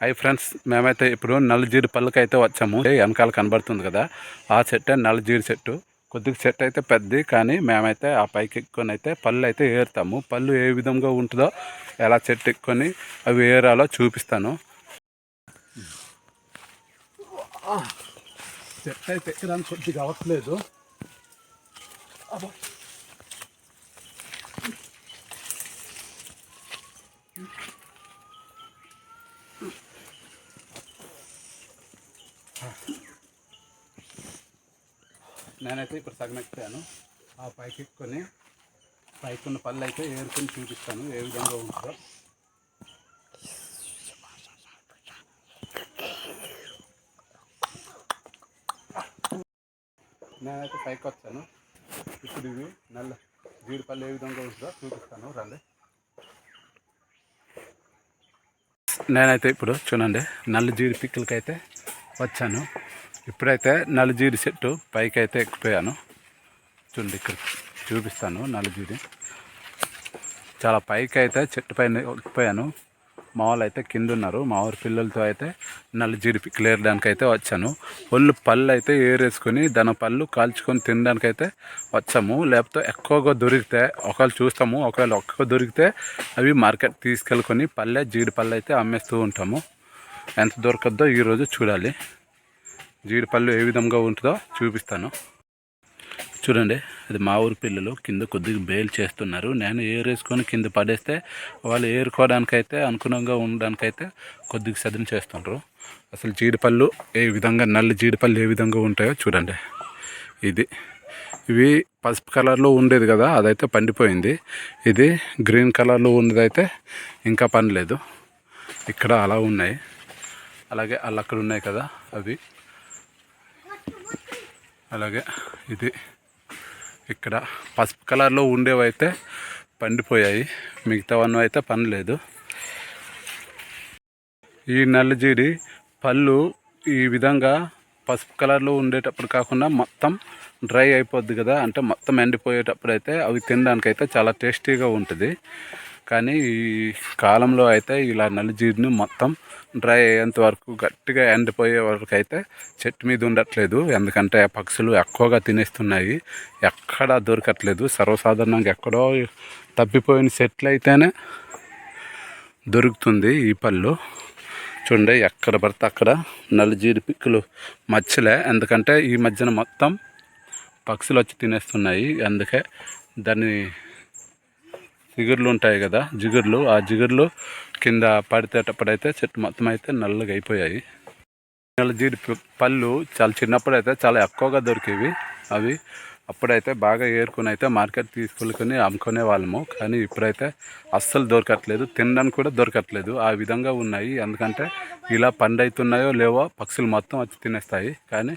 అయి ఫ్రెండ్స్ మేమైతే ఇప్పుడు నల్లజీడి పళ్ళకి అయితే వచ్చాము. ఏ వెనకాల కనబడుతుంది కదా. ఆ చెట్టే నల్లజీడి చెట్టు కొద్దిగా చెట్టు అయితే పెద్దది కానీ మేమైతే ఆ పైకి ఎక్కుని అయితే పళ్ళు అయితే ఏరుతాము. పళ్ళు ఏ విధంగా ఉంటుందో ఎలా చెట్టు ఎక్కుకొని అవి ఏరాలో చూపిస్తాను. చెట్టు అయితే ఎక్కడానికి కొద్దిగా అవ్వట్లేదు. అబ్బా. నేనైతే ఇప్పుడు సగం ఎక్కాను ఆ పైకి ఎక్కుని పైకి ఉన్న పళ్ళు అయితే ఏరుకొని చూపిస్తాను ఏ విధంగా ఉంటుందో. నేనైతే పైకి వచ్చాను ఇప్పుడు ఇవి నల్ల జీడిపల్లి ఏ విధంగా ఉంటుందో చూపిస్తాను. రండి. నేనైతే ఇప్పుడు చూడండి నల్ల జీడి అయితే వచ్చాను. ఇప్పుడైతే నల్ల జీడి చెట్టు పైకి అయితే ఎక్కిపోయాను. చూడండి ఇక్కడ చూపిస్తాను నల్ల జీడి చాలా పైకి అయితే చెట్టు పైన ఎక్కిపోయాను. మా వాళ్ళు అయితే కింద ఉన్నారు మా ఊరి పిల్లలతో అయితే నల్ల జీడి ఏరడానికి అయితే వచ్చాను. ఒళ్ళు పళ్ళు అయితే ఏరేసుకొని దాని పళ్ళు కాల్చుకొని తినడానికి అయితే వచ్చాము. లేకపోతే ఎక్కువగా దొరికితే ఒకవేళ చూస్తాము ఒకవేళ ఒక్క దొరికితే అవి మార్కెట్ తీసుకెళ్ళుకొని పల్లె జీడి పళ్ళు అయితే అమ్మేస్తూ ఉంటాము. ఎంత దొరకద్దో ఈరోజు చూడాలి. జీడిపళ్ళు ఏ విధంగా ఉంటుందో చూపిస్తాను. చూడండి అది మా ఊరి పిల్లలు కింద కొద్దిగా బేల్ చేస్తున్నారు. నేను ఏరేసుకొని కింద పడేస్తే వాళ్ళు ఏరుకోవడానికైతే అనుగుణంగా ఉండడానికైతే కొద్దిగా సదన చేస్తుండ్రు. అసలు జీడిపళ్ళు ఏ విధంగా నల్ల జీడిపళ్ళు ఏ విధంగా ఉంటాయో చూడండి. ఇది ఇవి పసుపు కలర్లో ఉండేది కదా అదైతే పండిపోయింది. ఇది గ్రీన్ కలర్లో ఉన్నదైతే ఇంకా పనిలేదు. ఇక్కడ అలా ఉన్నాయి. అలాగే అలా అక్కడ ఉన్నాయి కదా అవి. అలాగే ఇది ఇక్కడ పసుపు కలర్లో ఉండేవైతే పండిపోయాయి. మిగతావన్నీ అయితే పనిలేదు. ఈ నల్లజీడి పళ్ళు ఈ విధంగా పసుపు కలర్లో ఉండేటప్పుడు కాకుండా మొత్తం డ్రై అయిపోద్ది కదా అంటే మొత్తం ఎండిపోయేటప్పుడు అయితే అవి తినడానికి అయితే చాలా టేస్టీగా ఉంటుంది. కానీ ఈ కాలంలో అయితే ఇలా నల్లజీడిని మొత్తం డ్రై అయ్యేంత వరకు గట్టిగా ఎండిపోయే వరకు అయితే చెట్టు మీద ఉండట్లేదు. ఎందుకంటే పక్షులు ఎక్కువగా తినేస్తున్నాయి. ఎక్కడా దొరకట్లేదు. సర్వసాధారణంగా ఎక్కడో తప్పిపోయిన చెట్లు అయితేనే దొరుకుతుంది ఈ పళ్ళు. చూడండి ఎక్కడ పడితే అక్కడ నలుజీడి పిక్కులు మచ్చలే. ఎందుకంటే ఈ మధ్యన మొత్తం పక్షులు వచ్చి తినేస్తున్నాయి. అందుకే దాన్ని జిగురులు ఉంటాయి కదా జిగుర్లు. ఆ జిగుర్లు కింద పడితేటప్పుడైతే చెట్టు మొత్తం అయితే నల్లగా అయిపోయాయి. నల్ల ప- పళ్ళు చాలా చిన్నప్పుడు అయితే చాలా ఎక్కువగా దొరికేవి. అవి అప్పుడైతే బాగా ఏరుకుని అయితే మార్కెట్ తీసుకెళ్ళుకొని అమ్ముకునే వాళ్ళము. కానీ ఇప్పుడైతే అస్సలు దొరకట్లేదు. తినడానికి కూడా దొరకట్లేదు. ఆ విధంగా ఉన్నాయి. ఎందుకంటే ఇలా పండవుతున్నాయో లేవో పక్షులు మొత్తం వచ్చి తినేస్తాయి. కానీ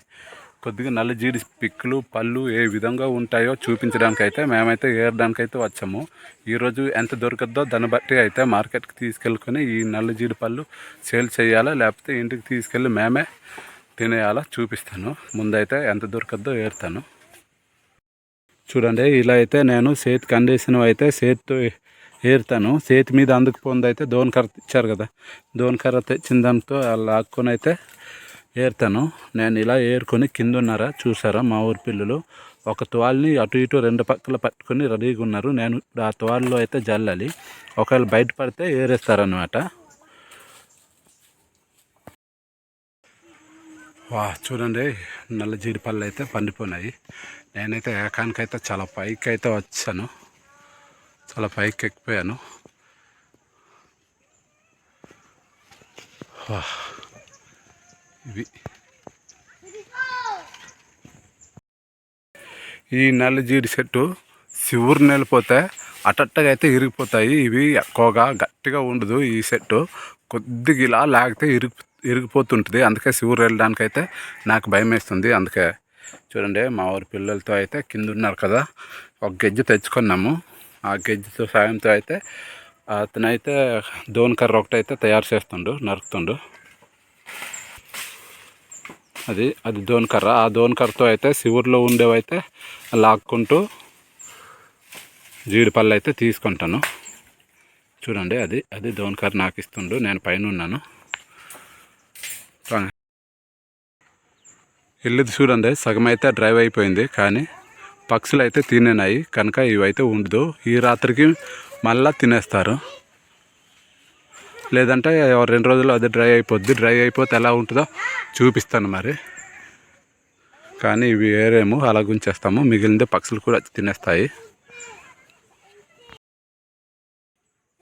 కొద్దిగా నల్ల జీడి పిక్కులు పళ్ళు ఏ విధంగా ఉంటాయో చూపించడానికి అయితే మేమైతే ఏరడానికి అయితే వచ్చాము ఈరోజు ఎంత దొరకద్దో దాన్ని బట్టి అయితే మార్కెట్కి తీసుకెళ్ళుకొని ఈ నల్ల జీడి పళ్ళు సేల్ చేయాలా లేకపోతే ఇంటికి తీసుకెళ్ళి మేమే తినేయాలా చూపిస్తాను. ముందైతే ఎంత దొరకద్దో ఏరుతాను. చూడండి ఇలా అయితే నేను చేతి కండిషన్ అయితే చేతితో ఏరుతాను. చేతి మీద అందుకు అయితే దోన్ కర్ర తెచ్చారు కదా. దోన్ కర్ర తెచ్చిన దాంతో అలా లాక్కొని అయితే ఏరుతాను. నేను ఇలా ఏరుకొని కింద ఉన్నారా చూసారా మా ఊరి పిల్లలు? ఒక తువాల్ని అటు ఇటు రెండు పక్కల పట్టుకొని రెడీగా ఉన్నారు. నేను ఇప్పుడు ఆ తువాల్లో అయితే జల్లాలి. ఒకవేళ బయట పడితే ఏరేస్తారనమాట వా చూడండి నల్ల జీడిపళ్ళు అయితే పండిపోయినాయి నేనైతే ఏకానికైతే చాలా పైకి అయితే వచ్చాను. చాలా పైకి ఎక్కిపోయాను వా. ఇవి. ఈ నల్ల జీడి చెట్టు శివురు నెలిపోతే అటట్టగా అయితే ఇరిగిపోతాయి. ఇవి ఎక్కువగా గట్టిగా ఉండదు ఈ చెట్టు. కొద్దిగా ఇలా లాగితే ఇరిగి ఇరిగిపోతుంటుంది. అందుకే శివురు వెళ్ళడానికి అయితే నాకు భయం వేస్తుంది అందుకే చూడండి మా ఊరి పిల్లలతో అయితే కింద ఉన్నారు కదా ఒక గెజ్జి తెచ్చుకున్నాము. ఆ గెజ్జితో సాయంతో అయితే అతనైతే దోన్ కర్ర ఒకటైతే తయారు చేస్తుండు నరుకుతుండు. అది అది దోనికర్ర ఆ దోనికర్రతో అయితే శివుర్లో ఉండేవైతే లాక్కుంటూ జీడిపళ్ళు అయితే తీసుకుంటాను. చూడండి అది అది దోనికర్ర నాకు ఇస్తుండు. నేను పైన ఉన్నాను. రాంగ్. చూడండి సగం అయితే డ్రైవ్ అయిపోయింది. కానీ పక్షులు అయితే తినేనాయి. కనుక ఇవైతే ఉండదు. ఈ రాత్రికి మళ్ళా తినేస్తారు. లేదంటే రెండు రోజులు అది డ్రై అయిపోద్ది. డ్రై అయిపోతే ఎలా ఉంటుందో చూపిస్తాను మరి. కానీ ఇవి వేరేమో అలా గుంచేస్తాము. మిగిలింది పక్షులు కూడా తినేస్తాయి.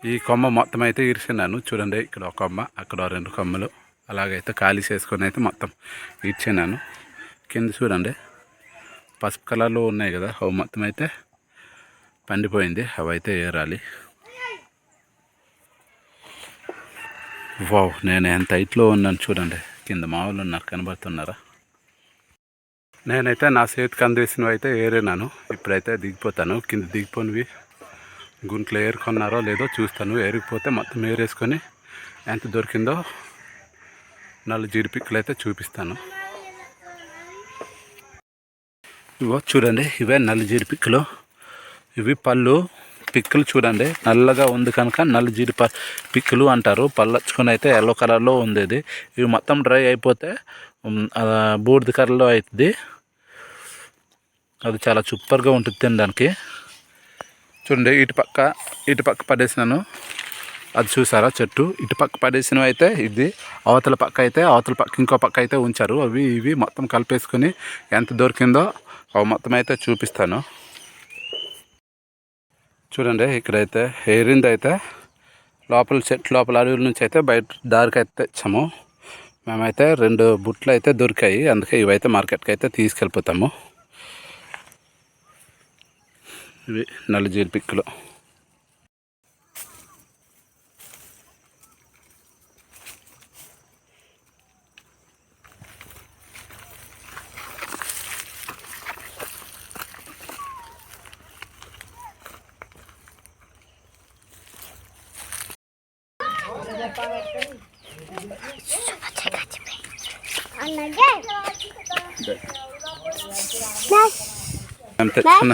ఈ కొమ్మ మొత్తం అయితే ఇరిచినాను చూడండి ఇక్కడ ఒక కొమ్మ అక్కడ రెండు కొమ్మలు. అలాగైతే ఖాళీ చేసుకొని అయితే మొత్తం ఇచ్చినాను కింద చూడండి పసుపు కలర్లో ఉన్నాయి కదా. అవి మొత్తం అయితే పండిపోయింది. అవి అయితే ఏరాలి. వావ్ నేను ఎంత హైట్లో ఉన్నాను చూడండి. కింద మావులు ఉన్నారు కనబడుతున్నారా? నేనైతే నా చేతికి అందేసినవి అయితే ఏరేనాను ఇప్పుడైతే దిగిపోతాను. కింద దిగిపోనివి. గుంట్లో ఏరుకున్నారో లేదో చూస్తాను. ఏరిగిపోతే మొత్తం ఏరేసుకొని ఎంత దొరికిందో నాలుగు జీడిపిక్కలు అయితే చూపిస్తాను. ఇవో చూడండి ఇవే నల్ల జీడిపిక్కలు. ఇవి పళ్ళు. పిక్కులు చూడండి. నల్లగా ఉంది కనుక నల్ల జీడి ప అంటారు. పళ్ళచ్చుకొని అయితే ఎల్లో కలర్లో ఉంది ఇది. ఇవి మొత్తం డ్రై అయిపోతే బూడిద కలర్లో అవుతుంది అది చాలా సూపర్గా ఉంటుంది తినడానికి. చూడండి ఇటు పక్క ఇటు పక్క పడేసినాను. అది చూసారా చెట్టు? ఇటు పక్క పడేసినవి అయితే ఇది. అవతల పక్క అయితే అవతల పక్క ఇంకో పక్క అయితే ఉంచారు. అవి ఇవి మొత్తం కలిపేసుకొని ఎంత దొరికిందో అవి మొత్తం అయితే చూపిస్తాను. చూడండి ఇక్కడైతే ఏరింది అయితే లోపల చెట్టు లోపల అడవుల నుంచి అయితే బయట దారికి అయితే తెచ్చాము. మేమైతే రెండు బుట్లు అయితే దొరికాయి అందుకే ఇవైతే మార్కెట్కి అయితే తీసుకెళ్ళిపోతాము. ఇవి నల్ల జీడి అంతే. తెచ్చుకున్న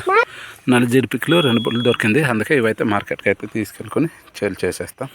నల్ల రెండు బుట్లు దొరికింది. అందుకే ఇవైతే మార్కెట్కి అయితే తీసుకెళ్ళుకొని చేల్ చేసేస్తాం.